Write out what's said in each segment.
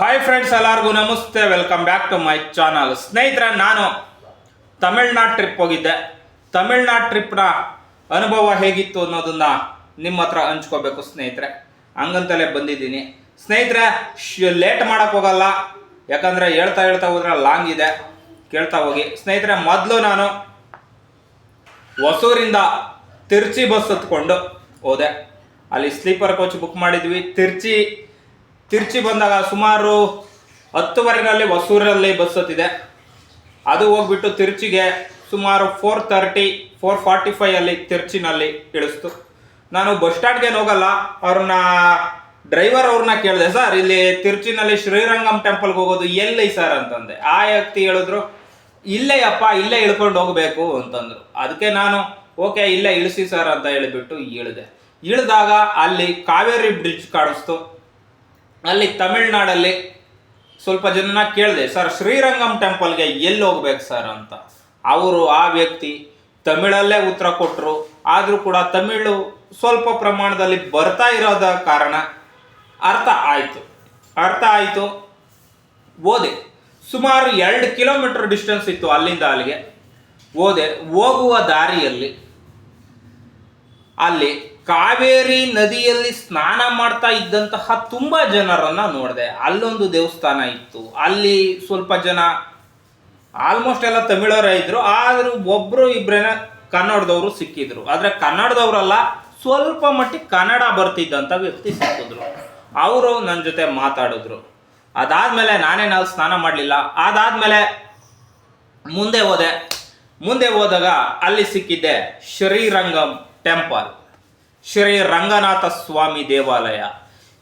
Hi friends ಎಲ್ಲರಿಗೂ ನಮಸ್ತೆ. Welcome back to my channel ಸ್ನೇಹಿತರೆ, ನಾನು ತಮಿಳ್ನಾಡು ಟ್ರಿಪ್ ಹೋಗಿದ್ದೆ. ತಮಿಳ್ನಾಡು ಟ್ರಿಪ್ನ ಅನುಭವ ಹೇಗಿತ್ತು ಅನ್ನೋದನ್ನ ನಿಮ್ಮ ಹತ್ರ ಹಂಚ್ಕೋಬೇಕು ಸ್ನೇಹಿತರೆ. ಹಂಗಂತಲೇ ಬಂದಿದ್ದೀನಿ. ಸ್ನೇಹಿತರೆ ಲೇಟ್ ಮಾಡೋಕ್ಕೋಗಲ್ಲ ಯಾಕಂದರೆ ಹೇಳ್ತಾ ಹೇಳ್ತಾ ಹೋದ್ರೆ ಲಾಂಗ್ ಇದೆ. ಕೇಳ್ತಾ ಹೋಗಿ. ಸ್ನೇಹಿತರೆ, ಮೊದಲು ನಾನು ಹೊಸೂರಿಂದ ತಿರ್ಚಿ ಬಸ್ ಹತ್ಕೊಂಡು ಹೋದೆ. ಅಲ್ಲಿ ಸ್ಲೀಪರ್ ಕೋಚ್ ಬುಕ್ ಮಾಡಿದ್ವಿ. ತಿರ್ಚಿ ತಿರ್ಚಿ ಬಂದಾಗ ಸುಮಾರು ಹತ್ತುವರೆನಲ್ಲಿ ಹೊಸೂರಲ್ಲಿ ಬಸ್ ಹತ್ತಿದೆ. ಅದು ಹೋಗ್ಬಿಟ್ಟು ತಿರ್ಚಿಗೆ ಸುಮಾರು four thirty four forty five ಅಲ್ಲಿ ತಿರ್ಚಿನಲ್ಲಿ ಇಳಿಸ್ತು. ನಾನು ಬಸ್ ಸ್ಟ್ಯಾಂಡ್ಗೆ ಹೋಗಲ್ಲ, ಅವ್ರನ್ನ ಡ್ರೈವರ್ ಅವ್ರನ್ನ ಕೇಳಿದೆ, ಸರ್, ಇಲ್ಲಿ ತಿರುಚಿನಲ್ಲಿ ಶ್ರೀರಂಗಂ ಟೆಂಪಲ್ಗೆ ಹೋಗೋದು ಎಲ್ಲಿ ಸರ್? ಅಂತಂದೆ. ಆ ವ್ಯಕ್ತಿ ಹೇಳಿದ್ರು, ಇಲ್ಲೇ ಅಪ್ಪ, ಇಲ್ಲೇ ಇಳ್ಕೊಂಡು ಹೋಗ್ಬೇಕು, ಅಂತಂದ್ರು. ಅದಕ್ಕೆ ನಾನು, ಓಕೆ, ಇಲ್ಲೇ ಇಳಿಸಿ ಸರ್, ಅಂತ ಹೇಳಿಬಿಟ್ಟು ಇಳಿದೆ. ಇಳಿದಾಗ ಅಲ್ಲಿ ಕಾವೇರಿ ಬ್ರಿಡ್ಜ್ ಕಾಣಿಸ್ತು. ಅಲ್ಲಿ ತಮಿಳ್ನಾಡಲ್ಲಿ ಸ್ವಲ್ಪ ಜನನ ಕೇಳಿದೆ, ಸರ್, ಶ್ರೀರಂಗಂ ಟೆಂಪಲ್ಗೆ ಎಲ್ಲಿ ಹೋಗ್ಬೇಕು ಸರ್ ಅಂತ? ಅವರು ಆ ವ್ಯಕ್ತಿ ತಮಿಳಲ್ಲೇ ಉತ್ತರ ಕೊಟ್ಟರು ಆದರೂ ಕೂಡ ತಮಿಳು ಸ್ವಲ್ಪ ಪ್ರಮಾಣದಲ್ಲಿ ಬರ್ತಾ ಇರೋದ ಕಾರಣ ಅರ್ಥ ಆಯಿತು. ಅರ್ಥ ಆಯಿತು. ಓದೆ ಸುಮಾರು ಎರಡು ಕಿಲೋಮೀಟರ್ ಡಿಸ್ಟೆನ್ಸ್ ಇತ್ತು ಅಲ್ಲಿಂದ ಅಲ್ಲಿಗೆ. ಓದೆ ಹೋಗುವ ದಾರಿಯಲ್ಲಿ ಅಲ್ಲಿ ಕಾವೇರಿ ನದಿಯಲ್ಲಿ ಸ್ನಾನ ಮಾಡ್ತಾ ಇದ್ದಂತಹ ತುಂಬಾ ಜನರನ್ನ ನೋಡಿದೆ. ಅಲ್ಲೊಂದು ದೇವಸ್ಥಾನ ಇತ್ತು. ಅಲ್ಲಿ ಸ್ವಲ್ಪ ಜನ ಆಲ್ಮೋಸ್ಟ್ ಎಲ್ಲ ತಮಿಳರೇ ಇದ್ರು. ಆದರೂ ಒಬ್ರು ಇಬ್ಬರೇನ ಕನ್ನಡದವರು ಸಿಕ್ಕಿದ್ರು. ಆದ್ರೆ ಕನ್ನಡದವರಲ್ಲ, ಸ್ವಲ್ಪ ಮಟ್ಟಿಗೆ ಕನ್ನಡ ಬರ್ತಿದ್ದಂಥ ವ್ಯಕ್ತಿ ಸಿಕ್ಕಿದ್ರು. ಅವರು ನನ್ನ ಜೊತೆ ಮಾತಾಡಿದ್ರು. ಅದಾದಮೇಲೆ ನಾನೇನು ಅಲ್ಲಿ ಸ್ನಾನ ಮಾಡಲಿಲ್ಲ. ಅದಾದಮೇಲೆ ಮುಂದೆ ಹೋದೆ. ಮುಂದೆ ಹೋದಾಗ ಅಲ್ಲಿ ಸಿಕ್ಕಿದ್ದೆ ಶ್ರೀರಂಗಂ ಟೆಂಪಲ್ ಶ್ರೀ ರಂಗನಾಥ ಸ್ವಾಮಿ ದೇವಾಲಯ.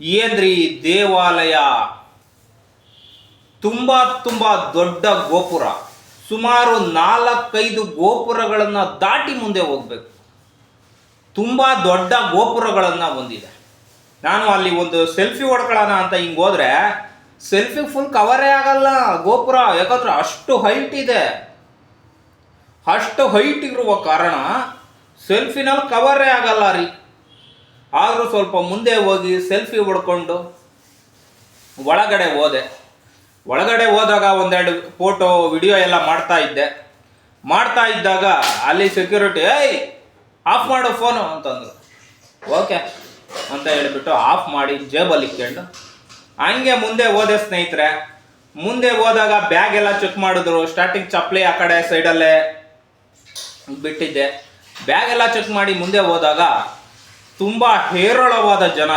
ಏನ್ರಿ ದೇವಾಲಯ? ತುಂಬಾ ತುಂಬಾ ದೊಡ್ಡ ಗೋಪುರ. ಸುಮಾರು ನಾಲ್ಕೈದು ಗೋಪುರಗಳನ್ನು ದಾಟಿ ಮುಂದೆ ಹೋಗ್ಬೇಕು. ತುಂಬಾ ದೊಡ್ಡ ಗೋಪುರಗಳನ್ನು ಹೊಂದಿದೆ. ನಾನು ಅಲ್ಲಿ ಒಂದು ಸೆಲ್ಫಿ ಹೊಡ್ಕೊಳ್ಳೋಣ ಅಂತ ಹಿಂಗೆ ಹೋದ್ರೆ, ಸೆಲ್ಫಿ ಫುಲ್ ಕವರೇ ಆಗಲ್ಲ ಗೋಪುರ. ಯಾಕಂದ್ರೆ ಅಷ್ಟು ಹೈಟ್ ಇದೆ. ಅಷ್ಟು ಹೈಟ್ ಇರುವ ಕಾರಣ ಸೆಲ್ಫಿನಲ್ಲಿ ಕವರೇ ಆಗಲ್ಲ ರೀ. ಆದರೂ ಸ್ವಲ್ಪ ಮುಂದೆ ಹೋಗಿ ಸೆಲ್ಫಿ ಹೊಡ್ಕೊಂಡು ಒಳಗಡೆ ಹೋದೆ. ಒಳಗಡೆ ಹೋದಾಗ ಒಂದೆರಡು ಫೋಟೋ, ವಿಡಿಯೋ ಎಲ್ಲ ಮಾಡ್ತಾ ಇದ್ದೆ. ಮಾಡ್ತಾ ಇದ್ದಾಗ ಅಲ್ಲಿ ಸೆಕ್ಯೂರಿಟಿ ಏಯ್, ಆಫ್ ಮಾಡು ಫೋನು ಅಂತಂದ್ರು. ಓಕೆ ಅಂತ ಹೇಳಿಬಿಟ್ಟು ಆಫ್ ಮಾಡಿ ಜೇಬಲ್ಲಿ ಇಟ್ಕೊಂಡು ಹಂಗೆ ಮುಂದೆ ಹೋದೆ ಸ್ನೇಹಿತರೆ. ಮುಂದೆ ಹೋದಾಗ ಬ್ಯಾಗ್ ಎಲ್ಲ ಚೆಕ್ ಮಾಡಿದ್ರು. ಸ್ಟಾರ್ಟಿಂಗ್ ಚಪ್ಪಲಿ ಆ ಕಡೆ ಸೈಡಲ್ಲೇ ಬಿಟ್ಟಿದ್ದೆ. ಬ್ಯಾಗ್ ಎಲ್ಲ ಚೆಕ್ ಮಾಡಿ ಮುಂದೆ ಹೋದಾಗ ತುಂಬ ಹೇರಳವಾದ ಜನ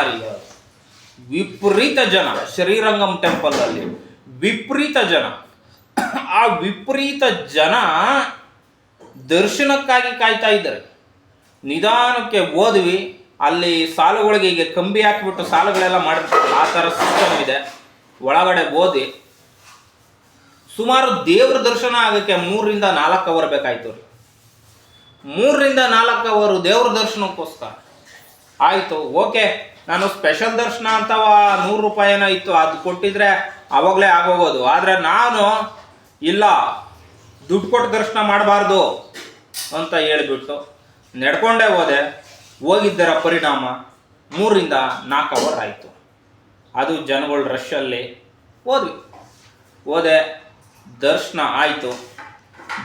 ವಿಪರೀತ ಜನ, ಶ್ರೀರಂಗಂ ಟೆಂಪಲ್ ಅಲ್ಲಿ ವಿಪರೀತ ಜನ. ಆ ವಿಪರೀತ ಜನ ದರ್ಶನಕ್ಕಾಗಿ ಕಾಯ್ತಾ ಇದ್ದಾರೆ. ನಿಧಾನಕ್ಕೆ ಓದ್ವಿ, ಅಲ್ಲಿ ಸಾಲುಗಳಿಗೆ ಈಗ ಕಂಬಿ ಹಾಕಿಬಿಟ್ಟು ಸಾಲುಗಳೆಲ್ಲ ಮಾಡಿರ್ತಾರೆ. ಆ ಥರ ಸಿಸ್ಟಮ್ ಇದೆ. ಒಳಗಡೆ ಓದಿ, ಸುಮಾರು ದೇವ್ರ ದರ್ಶನ ಆಗಕ್ಕೆ ಮೂರರಿಂದ ನಾಲ್ಕು ಅವರ್ ಬೇಕಾಯ್ತು ಮೂರರಿಂದ ನಾಲ್ಕು ಅವರು ದೇವ್ರ ದರ್ಶನಕ್ಕೋಸ್ಕರ. ಆಯಿತು, ಓಕೆ. ನಾನು ಸ್ಪೆಷಲ್ ದರ್ಶನ ಅಂತ ನೂರು ರೂಪಾಯಿ ಏನೋ ಇತ್ತು, ಅದು ಕೊಟ್ಟಿದ್ರೆ ಆವಾಗಲೇ ಆಗೋಗೋದು. ಆದರೆ ನಾನು ಇಲ್ಲ, ದುಡ್ಡು ಕೊಟ್ಟು ದರ್ಶನ ಮಾಡಬಾರ್ದು ಅಂತ ಹೇಳಿಬಿಟ್ಟು ನಡ್ಕೊಂಡೇ ಹೋದೆ. ಹೋಗಿದ್ದರ ಪರಿಣಾಮ ಮೂರಿಂದ ನಾಲ್ಕು ಅವರ್ ಆಯಿತು. ಅದು ಜನಗಳ ರಶಲ್ಲಿ ಹೋದ್ವಿ. ಹೋದೆ, ದರ್ಶನ ಆಯಿತು.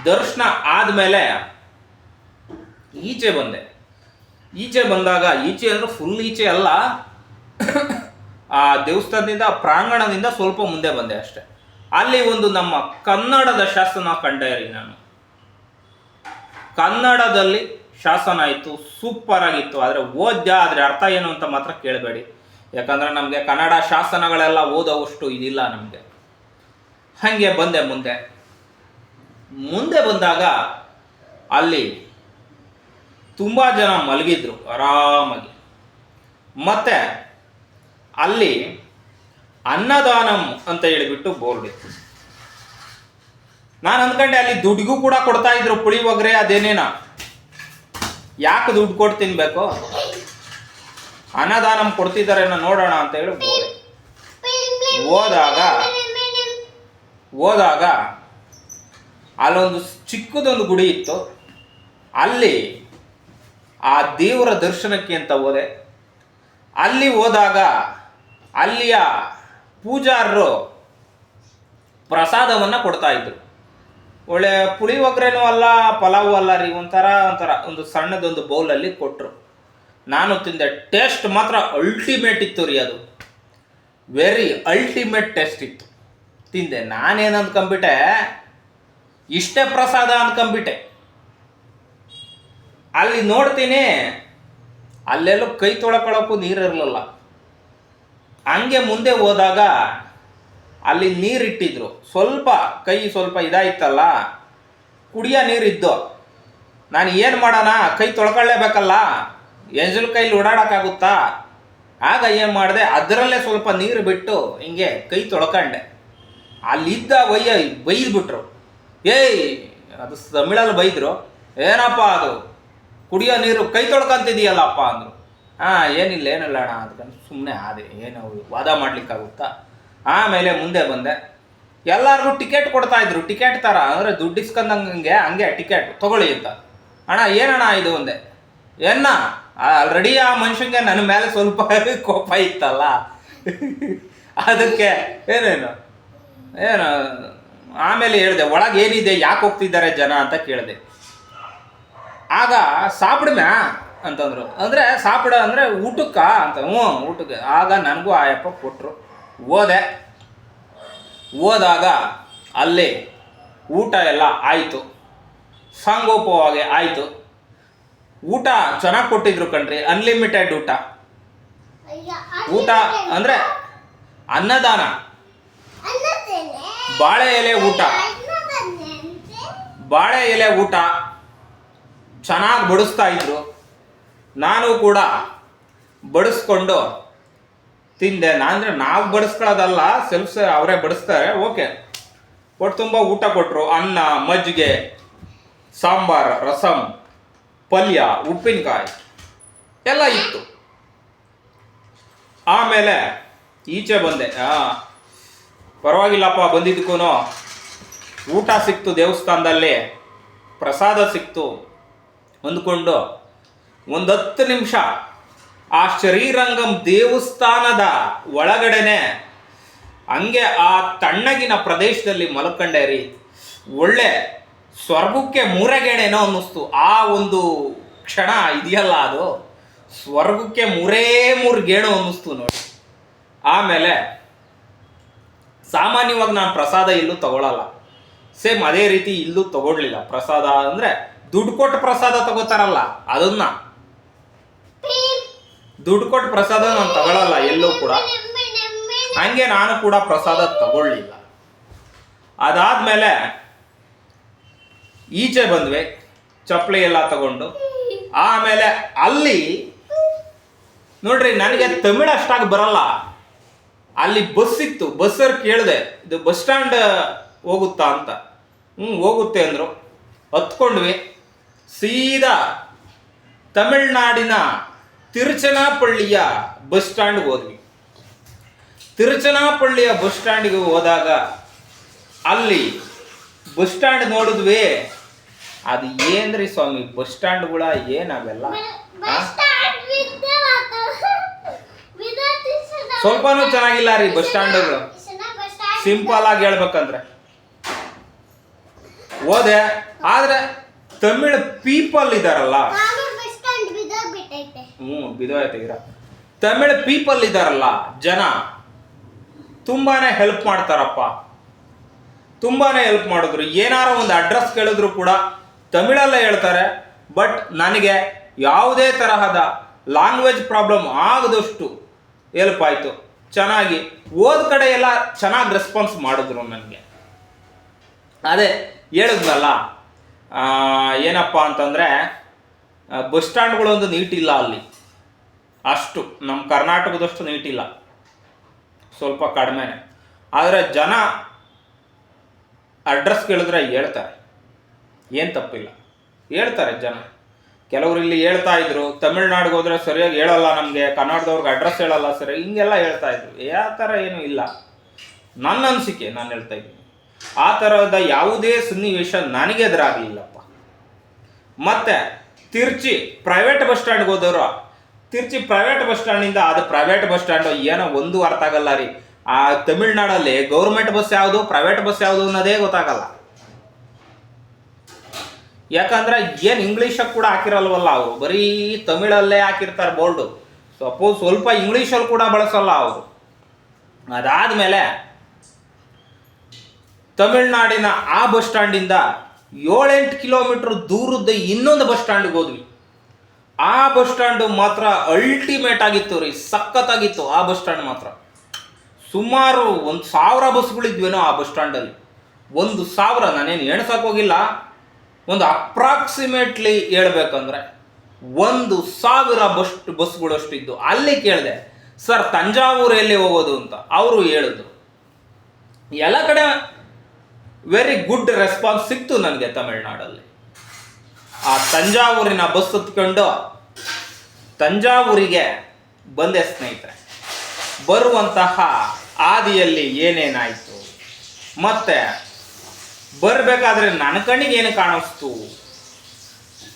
ದರ್ಶನ ಆದಮೇಲೆ ಈಚೆ ಬಂದೆ. ಈಚೆ ಬಂದಾಗ, ಈಚೆ ಅಂದ್ರೆ ಫುಲ್ ಈಚೆ ಅಲ್ಲ. ಆ ದೇವಸ್ಥಾನದಿಂದ, ಪ್ರಾಂಗಣದಿಂದ ಸ್ವಲ್ಪ ಮುಂದೆ ಬಂದೆ ಅಷ್ಟೆ. ಅಲ್ಲಿ ಒಂದು ನಮ್ಮ ಕನ್ನಡದ ಶಾಸನ ಕಂಡೆ ರೀ ನಾನು. ಕನ್ನಡದಲ್ಲಿ ಶಾಸನ ಇತ್ತು ಸೂಪರ್ ಆಗಿತ್ತು. ಆದರೆ ಓದ್ಯ, ಆದರೆ ಅರ್ಥ ಏನು ಅಂತ ಮಾತ್ರ ಕೇಳಬೇಡಿ. ಯಾಕಂದ್ರೆ ನಮಗೆ ಕನ್ನಡ ಶಾಸನಗಳೆಲ್ಲ ಓದೋವಷ್ಟು ಇದಿಲ್ಲ ನಮಗೆ. ಹಾಗೆ ಬಂದೆ ಮುಂದೆ. ಮುಂದೆ ಬಂದಾಗ ಅಲ್ಲಿ ತುಂಬ ಜನ ಮಲಗಿದ್ರು ಆರಾಮಾಗಿ. ಮತ್ತೆ ಅಲ್ಲಿ ಅನ್ನದಾನಂ ಅಂತ ಹೇಳಿಬಿಟ್ಟು ಬೋರ್ಡ್ ಇತ್ತು. ನಾನು ಅಂದ್ಕೊಂಡೆ ಅಲ್ಲಿ ದುಡ್ಡಿಗೂ ಕೂಡ ಕೊಡ್ತಾ ಇದ್ರು ಪುಳಿಯೋಗರೆ ಅದೇನೇನ? ಯಾಕೆ ದುಡ್ಡು ಕೊಟ್ಟು ತಿನ್ಬೇಕು? ಅನ್ನದಾನಂ ಕೊಡ್ತಿದ್ದಾರೇನೋ ನೋಡೋಣ ಅಂತ ಹೇಳಿ ಹೋದೆ ಹೋದಾಗ ಹೋದಾಗ ಅಲ್ಲೊಂದು ಚಿಕ್ಕದೊಂದು ಗುಡಿ ಇತ್ತು. ಅಲ್ಲಿ ಆ ದೇವರ ದರ್ಶನಕ್ಕೆ ಅಂತ ಹೋದೆ. ಅಲ್ಲಿ ಹೋದಾಗ ಅಲ್ಲಿಯ ಪೂಜಾರರು ಪ್ರಸಾದವನ್ನು ಕೊಡ್ತಾ ಇದ್ರು. ಒಳ್ಳೆ ಪುಳಿಯೋಗರೆನೂ ಅಲ್ಲ, ಪಲಾವು ಅಲ್ಲ ರೀ, ಒಂಥರ ಒಂಥರ, ಒಂದು ಸಣ್ಣದೊಂದು ಬೌಲಲ್ಲಿ ಕೊಟ್ಟರು ನಾನು ತಿಂದೆ ಟೇಸ್ಟ್ ಮಾತ್ರ ಅಲ್ಟಿಮೇಟ್ ಇತ್ತು ರೀ ಅದು. ವೆರಿ ಅಲ್ಟಿಮೇಟ್ ಟೇಸ್ಟ್ ಇತ್ತು. ತಿಂದೆ. ನಾನೇನು ಅಂದ್ಕೊಂಬಿಟ್ಟೆ ಇಷ್ಟೇ ಪ್ರಸಾದ ಅಂದ್ಕೊಂಬಿಟ್ಟೆ ಅಲ್ಲಿ ನೋಡ್ತೀನಿ, ಅಲ್ಲೆಲ್ಲೂ ಕೈ ತೊಳ್ಕೊಳ್ಳೋಕ್ಕೂ ನೀರಿರಲಿಲ್ಲ ಹಂಗೆ ಮುಂದೆ ಹೋದಾಗ ಅಲ್ಲಿ ನೀರಿಟ್ಟಿದ್ರು. ಸ್ವಲ್ಪ, ಕೈ ಸ್ವಲ್ಪ ಇದಾಯ್ತಲ್ಲ, ಕುಡಿಯೋ ನೀರಿದ್ದು. ನಾನು ಏನು ಮಾಡೋಣ, ಕೈ ತೊಳ್ಕೊಳ್ಳೇಬೇಕಲ್ಲ ಎಂಜಲ್ ಕೈಲಿ ಓಡಾಡೋಕ್ಕಾಗುತ್ತಾ? ಆಗ ಏನು ಮಾಡಿದೆ, ಅದರಲ್ಲೇ ಸ್ವಲ್ಪ ನೀರು ಬಿಟ್ಟು ಹಿಂಗೆ ಕೈ ತೊಳ್ಕೊಂಡೆ. ಅಲ್ಲಿದ್ದ ಒಯ್ಯ ಬೈದ್ಬಿಟ್ರು ಏಯ್, ಅದು ತಮಿಳಲ್ಲಿ ಬೈದ್ರು. ಏನಪ್ಪ ಅದು? ಕುಡಿಯೋ ನೀರು ಕೈ ತೊಳ್ಕೊಂತಿದೀಯಲ್ಲಪ್ಪ ಅಂದರು. ಹಾಂ, ಏನಿಲ್ಲ ಏನಿಲ್ಲ ಅಣ್ಣ ಅದಕ್ಕೆ ಸುಮ್ಮನೆ ಆದೆ. ಏನು, ವಾದ ಮಾಡ್ಲಿಕ್ಕಾಗುತ್ತಾ? ಆಮೇಲೆ ಮುಂದೆ ಬಂದೆ. ಎಲ್ಲರಿಗೂ ಟಿಕೆಟ್ ಕೊಡ್ತಾ ಇದ್ರು. ಟಿಕೆಟ್ ಥರ ಅಂದರೆ ದುಡ್ಡು ಇಸ್ಕೊಂಡಂಗೆ ಹಂಗೆ ಟಿಕೆಟ್ ತಗೊಳ್ಳಿ ಅಂತ. ಅಣ್ಣ, ಏನಣ್ಣ ಇದು ಒಂದೆ ಏನ ಆಲ್ರೆಡಿ ಆ ಮನುಷ್ಯಂಗೆ ನನ್ನ ಮೇಲೆ ಸ್ವಲ್ಪ ಕೋಪ ಇತ್ತಲ್ಲ? ಅದಕ್ಕೆ, ಏನೇನು? ಏನು, ಆಮೇಲೆ ಹೇಳಿದೆ, ಒಳಗೆ ಏನಿದೆ, ಯಾಕೆ ಹೋಗ್ತಿದ್ದಾರೆ ಜನ ಅಂತ ಕೇಳಿದೆ. ಆಗ ಸಾಪಿಡ್ಮ್ಯಾ ಅಂತಂದ್ರು. ಅಂದರೆ ಸಾಪಿಡ ಅಂದರೆ ಊಟಕ್ಕ ಅಂತ. ಹ್ಞೂ ಊಟಕ್ಕೆ. ಆಗ ನನಗೂ ಆಯಪ್ಪ ಕೊಟ್ಟರು ಓದೆ ಹೋದಾಗ ಅಲ್ಲಿ ಊಟ ಎಲ್ಲ ಆಯಿತು. ಸಂಗೋಪವಾಗಿ ಆಯಿತು. ಊಟ ಚೆನ್ನಾಗಿ ಕೊಟ್ಟಿದ್ರು ಕಣ್ರಿ. ಅನ್ಲಿಮಿಟೆಡ್ ಊಟ. ಊಟ ಅಂದರೆ ಅನ್ನದಾನ. ಬಾಳೆ ಎಲೆ ಊಟ. ಬಾಳೆ ಎಲೆ ಊಟ. ಚೆನ್ನಾಗಿ ಬಡಿಸ್ತಾ ಇದ್ರು. ನಾನು ಕೂಡ ಬಡಿಸ್ಕೊಂಡು ತಿಂದೆ. ಅಂದರೆ ನಾವು ಬಡಿಸ್ಕೊಳ್ಳೋದಲ್ಲ ಸೆಲ್ಫ್ ಅವರೇ ಬಡಿಸ್ತಾರೆ. ಓಕೆ ಒಟ್ಟು ತುಂಬ ಊಟ ಕೊಟ್ಟರು ಅನ್ನ, ಮಜ್ಜಿಗೆ, ಸಾಂಬಾರ್, ರಸಂ, ಪಲ್ಯ, ಉಪ್ಪಿನಕಾಯಿ ಎಲ್ಲ ಇತ್ತು. ಆಮೇಲೆ ಈಚೆ ಬಂದೆ. ಪರವಾಗಿಲ್ಲಪ್ಪ ಬಂದಿದ್ದಕ್ಕೂ ಊಟ ಸಿಕ್ತು ದೇವಸ್ಥಾನದಲ್ಲಿ. ಪ್ರಸಾದ ಸಿಕ್ತು. ಅಂದ್ಕೊಂಡು ಒಂದು ಹತ್ತು ನಿಮಿಷ ಆ ಶರೀರಂಗಂ ದೇವಸ್ಥಾನದ ಒಳಗಡೆನೆ, ಹಂಗೆ ಆ ತಣ್ಣಗಿನ ಪ್ರದೇಶದಲ್ಲಿ ಮಲ್ಕಂಡೆ ರೀ. ಒಳ್ಳೆ ಸ್ವರ್ಗಕ್ಕೆ ಮೂರೆಗೇಣೇನೋ ಅನ್ನಿಸ್ತು. ಆ ಒಂದು ಕ್ಷಣ ಇದೆಯಲ್ಲ ಅದು. ಸ್ವರ್ಗಕ್ಕೆ ಮೂರೇ ಮೂರು ಗೇಣು ಅನ್ನಿಸ್ತು ನೋಡಿ. ಆಮೇಲೆ ಸಾಮಾನ್ಯವಾಗಿ ನಾನು ಪ್ರಸಾದ ಇಲ್ಲೂ ತಗೊಳ್ಳಲ್ಲ ಸೇಮ್ ಅದೇ ರೀತಿ ಇಲ್ಲೂ ತಗೊಳ್ಲಿಲ್ಲ ಪ್ರಸಾದ ಅಂದರೆ ದುಡ್ಡು ಕೊಟ್ಟು ಪ್ರಸಾದ ತಗೋತಾರಲ್ಲ ಅದನ್ನ. ದುಡ್ಡು ಕೊಟ್ಟು ಪ್ರಸಾದ ನಾನು ತಗೊಳ್ಳಲ್ಲ ಎಲ್ಲೂ ಕೂಡ. ಹಂಗೆ ನಾನು ಕೂಡ ಪ್ರಸಾದ ತಗೊಳ್ಳಿಲ್ಲ. ಅದಾದ್ಮೇಲೆ ಈಚೆ ಬಂದ್ವಿ ಚಪ್ಪಲಿ ಎಲ್ಲ ತಗೊಂಡು. ಆಮೇಲೆ ಅಲ್ಲಿ ನೋಡ್ರಿ ನನಗೆ ತಮಿಳು ಅಷ್ಟಾಗಿ ಬರಲ್ಲ. ಅಲ್ಲಿ ಬಸ್ ಇತ್ತು ಬಸ್ಸರ್ ಕೇಳಿದೆ ಇದು ಬಸ್ ಸ್ಟ್ಯಾಂಡ್ ಹೋಗುತ್ತಾ ಅಂತ. ಹ್ಞೂ ಹೋಗುತ್ತೆ ಅಂದರು. ಹತ್ಕೊಂಡ್ವಿ. ಸೀದಾ ತಮಿಳ್ನಾಡಿನ ತಿರುಚನಾಪಳ್ಳಿಯ ಬಸ್ ಸ್ಟ್ಯಾಂಡ್ಗೆ ಹೋದ್ವಿ. ತಿರುಚನಾಪಳ್ಳಿಯ ಬಸ್ ಸ್ಟ್ಯಾಂಡ್ಗೆ ಹೋದಾಗ ಅಲ್ಲಿ ಬಸ್ ಸ್ಟ್ಯಾಂಡ್ ನೋಡಿದ್ವಿ. ಅದು ಏನ್ರಿ ಸ್ವಾಮಿ ಬಸ್ ಸ್ಟ್ಯಾಂಡ್ಗಳ ಏನಾವೆಲ್ಲ? ಸ್ವಲ್ಪನೂ ಚೆನ್ನಾಗಿಲ್ಲ ರೀ ಬಸ್ ಸ್ಟ್ಯಾಂಡ್ಗಳು ಸಿಂಪಲ್ ಆಗಿ ಹೇಳ್ಬೇಕಂದ್ರೆ. ಹೋದೆ. ಆದ್ರೆ ತಮಿಳ್ ಪೀಪಲ್ ಇದಾರಲ್ಲ. ಹ್ಞೂ ಬಿದೋಯ್ತು ಇರ. ತಮಿಳ್ ಪೀಪಲ್ ಇದಾರಲ್ಲ ಜನ ತುಂಬಾನೇ ಹೆಲ್ಪ್ ಮಾಡ್ತಾರಪ್ಪ. ತುಂಬಾನೇ ಹೆಲ್ಪ್ ಮಾಡಿದ್ರು. ಏನಾರ ಒಂದು ಅಡ್ರೆಸ್ ಕೇಳಿದ್ರು ಕೂಡ ತಮಿಳಲ್ಲೇ ಹೇಳ್ತಾರೆ. ಬಟ್ ನನಗೆ ಯಾವುದೇ ತರಹದ ಲ್ಯಾಂಗ್ವೇಜ್ ಪ್ರಾಬ್ಲಮ್ ಆಗದಷ್ಟು ಹೆಲ್ಪ್ ಆಯಿತು. ಚೆನ್ನಾಗಿ ಓದ್ ಕಡೆ ಎಲ್ಲ ಚೆನ್ನಾಗಿ ರೆಸ್ಪಾನ್ಸ್ ಮಾಡಿದ್ರು ನನಗೆ. ಅದೇ ಹೇಳಿದ್ನಲ್ಲ ಏನಪ್ಪ ಅಂತಂದರೆ ಬಸ್ ಸ್ಟ್ಯಾಂಡ್ಗಳೊಂದು ನೀಟಿಲ್ಲ ಅಲ್ಲಿ. ಅಷ್ಟು. ನಮ್ಮ ಕರ್ನಾಟಕದಷ್ಟು ನೀಟಿಲ್ಲ. ಸ್ವಲ್ಪ ಕಡಿಮೆ ಆದರೆ ಜನ ಅಡ್ರೆಸ್ ಕೇಳಿದ್ರೆ ಹೇಳ್ತಾರೆ. ಏನು ತಪ್ಪಿಲ್ಲ. ಹೇಳ್ತಾರೆ ಜನ. ಕೆಲವರು ಇಲ್ಲಿ ಹೇಳ್ತಾ ಇದ್ರು. ತಮಿಳ್ನಾಡಿಗೆ ಹೋದ್ರೆ ಸರಿಯಾಗಿ ಹೇಳಲ್ಲ ನಮಗೆ. ಕನ್ನಡದವ್ರಿಗೆ ಅಡ್ರೆಸ್ ಹೇಳಲ್ಲ ಸರಿ. ಹಿಂಗೆಲ್ಲ ಹೇಳ್ತಾ ಇದ್ರು. ಯಾವ ಥರ ಏನೂ ಇಲ್ಲ. ನನ್ನ ಅನಿಸಿಕೆ ನಾನು ಹೇಳ್ತಾ ಇದ್ದೀನಿ. ಆ ಥರದ ಯಾವುದೇ ಸನ್ನಿವೇಶ ನನಗೆ ಎದುರಾಗಲಿಲ್ಲಪ್ಪ. ಮತ್ತೆ ತಿರ್ಚಿ ಪ್ರೈವೇಟ್ ಬಸ್ ಸ್ಟ್ಯಾಂಡ್ಗೆ ಹೋದವರು, ತಿರ್ಚಿ ಪ್ರೈವೇಟ್ ಬಸ್ ಸ್ಟ್ಯಾಂಡಿಂದ ಅದು ಪ್ರೈವೇಟ್ ಬಸ್ ಸ್ಟ್ಯಾಂಡು ಏನೋ ಒಂದು ಅರ್ಥ ಆಗಲ್ಲ ರೀ. ಆ ತಮಿಳ್ನಾಡಲ್ಲಿ ಗೌರ್ಮೆಂಟ್ ಬಸ್ ಯಾವುದು ಪ್ರೈವೇಟ್ ಬಸ್ ಯಾವುದು ಅನ್ನೋದೇ ಗೊತ್ತಾಗಲ್ಲ. ಯಾಕಂದ್ರೆ ಏನು ಇಂಗ್ಲೀಷಾಗ ಕೂಡ ಹಾಕಿರಲ್ವಲ್ಲ ಅವರು. ಬರೀ ತಮಿಳಲ್ಲೇ ಹಾಕಿರ್ತಾರೆ ಬೋರ್ಡು. ಸಪೋಸ್ ಸ್ವಲ್ಪ ಇಂಗ್ಲೀಷಲ್ಲಿ ಕೂಡ ಬಳಸಲ್ಲ ಅವರು. ಅದಾದಮೇಲೆ ತಮಿಳ್ನಾಡಿನ ಆ ಬಸ್ ಸ್ಟ್ಯಾಂಡಿಂದ ಏಳೆಂಟು ಕಿಲೋಮೀಟರ್ ದೂರದ ಇನ್ನೊಂದು ಬಸ್ ಸ್ಟ್ಯಾಂಡ್ಗೆ ಹೋದ್ವಿ. ಆ ಬಸ್ ಸ್ಟ್ಯಾಂಡು ಮಾತ್ರ ಅಲ್ಟಿಮೇಟ್ ಆಗಿತ್ತು ರೀ, ಸಖತ್ತಾಗಿತ್ತು ಆ ಬಸ್ ಸ್ಟ್ಯಾಂಡ್ ಮಾತ್ರ. ಸುಮಾರು ಒಂದು ಸಾವಿರ ಬಸ್ಗಳಿದ್ವೇನೋ ಆ ಬಸ್ ಸ್ಟ್ಯಾಂಡಲ್ಲಿ. ಒಂದು ಸಾವಿರ, ನಾನೇನು ಹೋಗಿಲ್ಲ. ಒಂದು ಅಪ್ರಾಕ್ಸಿಮೇಟ್ಲಿ ಹೇಳ್ಬೇಕಂದ್ರೆ ಒಂದು ಸಾವಿರ ಬಸ್ ಬಸ್ಗಳಷ್ಟಿದ್ದು ಅಲ್ಲಿ ಕೇಳಿದೆ, ಸರ್, ತಂಜಾವೂರು ಎಲ್ಲಿ ಹೋಗೋದು? ಅಂತ. ಅವರು ಹೇಳಿದ್ರು. ಎಲ್ಲ ಕಡೆ ವೆರಿ ಗುಡ್ ರೆಸ್ಪಾನ್ಸ್ ಸಿಕ್ತು ನನಗೆ ತಮಿಳ್ನಾಡಲ್ಲಿ. ಆ ತಂಜಾವೂರಿನ ಬಸ್ ಹತ್ಕೊಂಡು ತಂಜಾವೂರಿಗೆ ಬಂದೆ ಸ್ನೇಹಿತರೆ. ಬರುವಂತಹ ಆದಿಯಲ್ಲಿ ಏನೇನಾಯಿತು? ಮತ್ತೆ ಬರಬೇಕಾದ್ರೆ ನನ್ನ ಕಣ್ಣಿಗೆ ಏನು ಕಾಣಿಸ್ತು?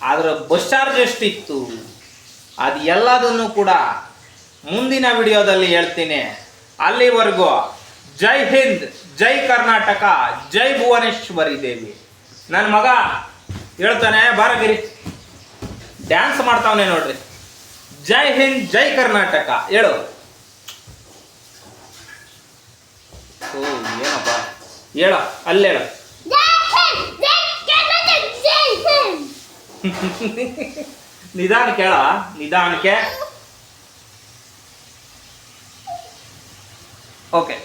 ಅದರ ಬಸ್ ಚಾರ್ಜ್ ಎಷ್ಟಿತ್ತು? ಅದು ಎಲ್ಲದನ್ನು ಕೂಡ ಮುಂದಿನ ವಿಡಿಯೋದಲ್ಲಿ ಹೇಳ್ತೀನಿ. ಅಲ್ಲಿವರೆಗೂ ಜೈ ಹಿಂದ್ ಜೈ ಕರ್ನಾಟಕ, ಜೈ ಭುವನೇಶ್ವರಿ ದೇವಿ. ನನ್ನ ಮಗ ಹೇಳ್ತಾನೆ, ಬಾರಗಿರಿ ಡ್ಯಾನ್ಸ್ ಮಾಡ್ತಾವನೆ ನೋಡ್ರಿ. ಜೈ ಹಿಂದ್, ಜೈ ಕರ್ನಾಟಕ. ಹೇಳು. ಓ, ಏನಪ್ಪ? ಹೇಳ ಅಲ್ಲೇಳ ನಿಧಾನ ಕೇಳ, ನಿಧಾನಕ್ಕೆ. ಓಕೆ.